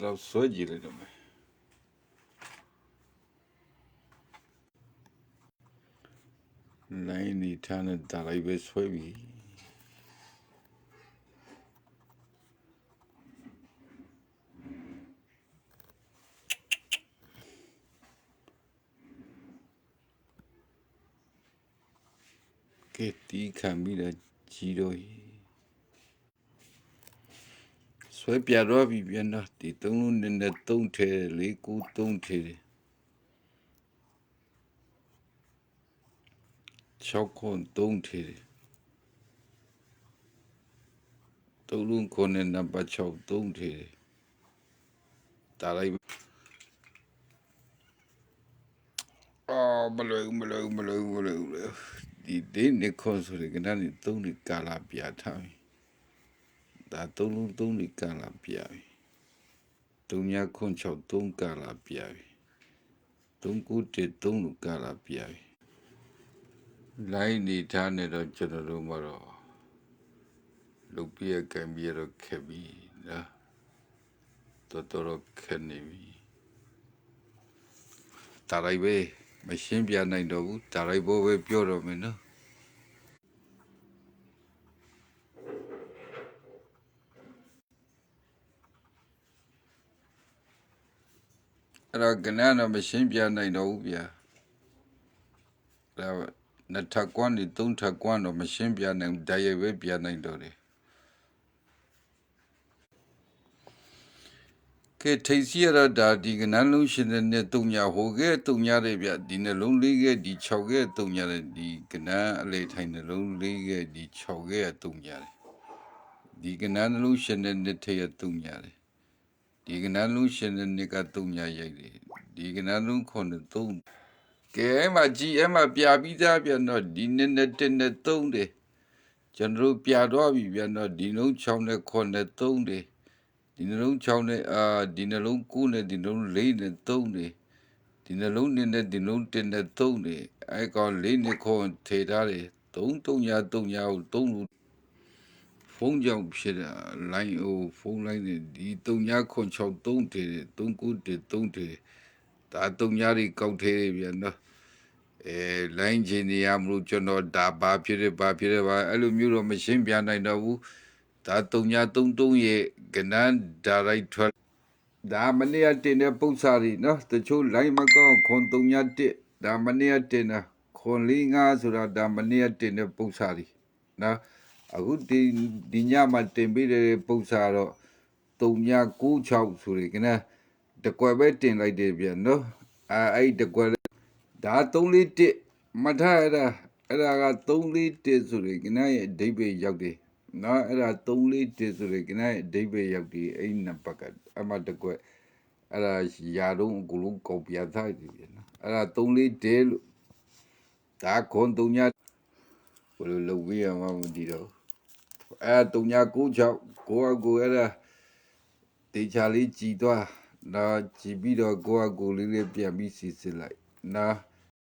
တော့ဆွဲကြည့်လိုက်တော့မယ်လိုင်းနေထားတဲ့ဒါလိုက်ပဲဆွဲပြီကဲတီးခံပြီးတော့ကြီးတော့ရေ ဆွဲပြတော့ပြီပြန်တော့ဒီသုံးလုံးနဲ့နဲ့သုံးထဲလေးကူသုံးထဲချောက်ခွန်သုံးထဲသုံးလုံးခွန်နဲ့နံပါတ်6သုံးထဲဒါလိုက်အော်မလွယ်ဘူးမလွယ်ဘူးမလွယ်ဘူးမလွယ်ဘူးဒီဒီနေခွန်ဆိုရကနနေသုံးနေကာလာပြထားပြီ ဒါသုံးလုံးသုံးနေကာလာပြပြီသုံးညခွန်6သုံးကာလာပြပြီသုံးခုတည်းသုံးလူကာလာပြပြီလိုင်းနေထားနေတော့ကျွန်တော်တို့မတော့လုတ်ပြရကံပြရတော့ခက်ပြီနော်တော်တော်ခက်နေပြီဒါလိုက်ပဲမရှင်းပြနိုင်တော့ဘူးဒါလိုက်ဘောပဲပြောတော့မယ်နော် အဲ့တော့ကနန်းတော့မရှင်းပြနိုင်တော့ဘူးဗျာဒါနှစ်ထပ်ကွမ်းနေသုံးထပ်ကွမ်းတော့မရှင်းပြနိုင်ဘူးဒါရိုက်ပဲပြနိုင်တော့တယ်ကဲထိတ်စီရတော့ဒါဒီကနန်းလုံးရှင်တဲ့နဲ့တုံညာဟိုကဲတုံညာတယ်ဗျဒီနှလုံးလေးကဲဒီ6ကဲတုံညာတယ်ဒီကနန်းအလေထိုင်နှလုံးလေးကဲဒီ6ကဲတုံညာတယ်ဒီကနန်းနှလုံးရှင်တဲ့နဲ့ထဲရတုံညာတယ် ဒီကနန်းလုံးရှင်တဲ့နဲ့ကတုံညာရိုက်တယ်ဒီကနန်းလုံးခွန်တဲ့တုံကဲအဲ့မှာကြည်အဲ့မှာပြပြီးသားပြန်တော့ဒီနဲ့နဲ့တက်နဲ့တုံတယ်ကျွန်တော်တို့ပြတော့ပြီပြန်တော့ဒီလုံး6နဲ့ခွန်နဲ့တုံတယ်ဒီနှလုံး6နဲ့အာဒီနှလုံး9နဲ့ဒီနှလုံး4နဲ့3နဲ့ဒီနှလုံး2နဲ့ဒီနှလုံး1နဲ့3နဲ့အဲကောင်4နဲ့ခွန်ထေထားတယ်3 3ညာ3ညာကို3လို့ ဖုန်းကြောင့်ဖြစ်တာလိုင်းဟိုဖုန်းလိုင်းနဲ့ဒီ3ညာခွန်6 3ထေ3 9တေ3ထေဒါ3ညာတွေကောက်ထေပြန်တော့အဲလိုင်းချင်းနေရမလို့ကျွန်တော်ဒါဘာဖြစ်တယ်ဘာဖြစ်တယ်ဘာအဲ့လိုမျိုးတော့မရှင်းပြနိုင်တော့ဘူးဒါ3ညာ3 3ရဲ့ကနန်းဒါရိုက်ထွက်ဒါမနေ့ကတင်တဲ့ပု္ပ္ပစာတွေနော်တချို့လိုင်းမကောင်းခွန်3ညာ1ဒါမနေ့ကတင်တာခွန်4 5ဆိုတာဒါမနေ့ကတင်တဲ့ပု္ပ္ပစာတွေနော် အခုဒီဒီညမှာတင်ပေးတဲ့ပု္ပ္ပစာတော့3ညာ96ဆိုရယ်ကနန်းတကွယ်ပဲတင်လိုက်တယ်ပြန်နော်အဲအဲ့တကွယ်ဒါ341မထားရတာအဲ့ဒါက341ဆိုရယ်ကနန်းရဲ့အဓိပ္ပာယ်ရောက်တယ်နော်အဲ့ဒါ341ဆိုရယ်ကနန်းရဲ့အဓိပ္ပာယ်ရောက်တယ်အဲ့နံပါတ်ကအမှတကွယ်အဲ့ဒါယာတော့အကုန်လုံးကောက်ပြထားတယ်ပြန်နော်အဲ့ဒါ341လို့ဒါခွန်3ညာဘယ်လိုလုပ်ပြီးရမှမသိတော့ အဲ့3ညာ96ကိုအကိုအဲ့ဒါတေချာလေးကြည်သွားနော်ကြည်ပြီးတော့ကိုအကိုလေးလေးပြန်ပြီးစီစစ်လိုက်နော်